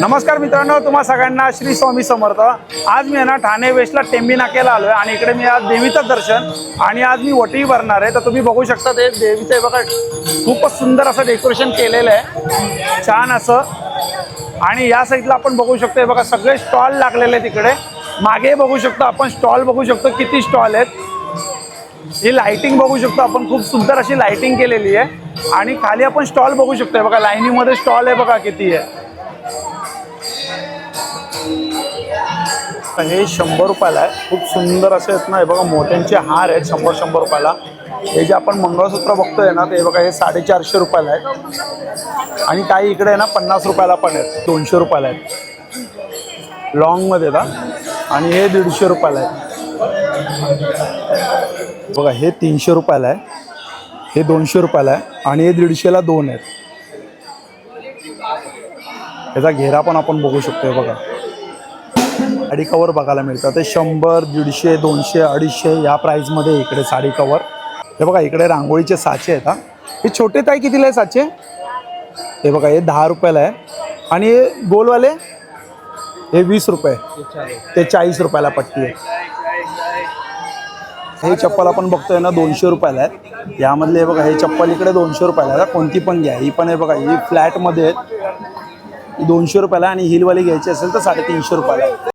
नमस्कार मित्रांनो तुम्हा सगळ्यांना श्री स्वामी समर्थ. आज मी ना ठाणे वेस्टला टेंबी नाक्याला आलोय आणि इकडे मी आज देवीचं दर्शन आणि आज मी वटी भरणार आहे. तर तुम्ही बघू शकता ते देवीचं बघा खूपच सुंदर असं डेकोरेशन केलेलं आहे. छान असं. आणि या साईडला आपण बघू शकतो बघा सगळे स्टॉल लागलेले आहेत तिकडे मागे बघू शकतो आपण स्टॉल बघू शकतो किती स्टॉल आहेत. ही लाइटिंग बघू शकतो आपण खूप सुंदर अशी लाइटिंग केलेली आहे. आणि खाली आपण स्टॉल बघू शकतोय बघा लाईनीमध्ये स्टॉल आहे बघा किती आहे. हे शंभर रुपयाला आहे. खूप सुंदर असे आहेत ना. हे बघा मोत्यांचे हार आहेत शंभर शंभर रुपयाला. हे जे आपण मंगळसूत्र बघतोय ना ते बघा हे साडेचारशे रुपयाला आहे आणि काही इकडे आहे ना पन्नास रुपयाला पण आहेत. दोनशे रुपयाला आहेत. लॉंगमध्ये ना. आणि हे दीडशे रुपयाला आहे बघा हे तीनशे रुपयाला आहे. हे दोनशे रुपयाला आहे. आणि हे दीडशेला दोन आहेत. याचा घेरा पण आपण बघू शकतो बघा. साडी कवर बघायला मिळतं ते शंभर दीडशे दोनशे अडीचशे या प्राईजमध्ये इकडे साडी कवर हे बघा इकडे रांगोळीचे साचे आहेत हा. हे छोटे ताई कितीला आहे साचे? हे बघा हे दहा रुपयाला आहे. आणि हे गोलवाले? हे वीस रुपये. ते चाळीस रुपयाला पट्टी आहे. हे चप्पल आपण बघतोय ना दोनशे रुपयाला आहे. यामधले हे बघा हे चप्पल इकडे दोनशे रुपयाला आहे. कोणती पण घ्या. ही पण आहे बघा ही फ्लॅटमध्ये आहेत. दोनशे रुपयाला आणि हिलवाली घ्यायची असेल तर साडेतीनशे रुपयाला आहे.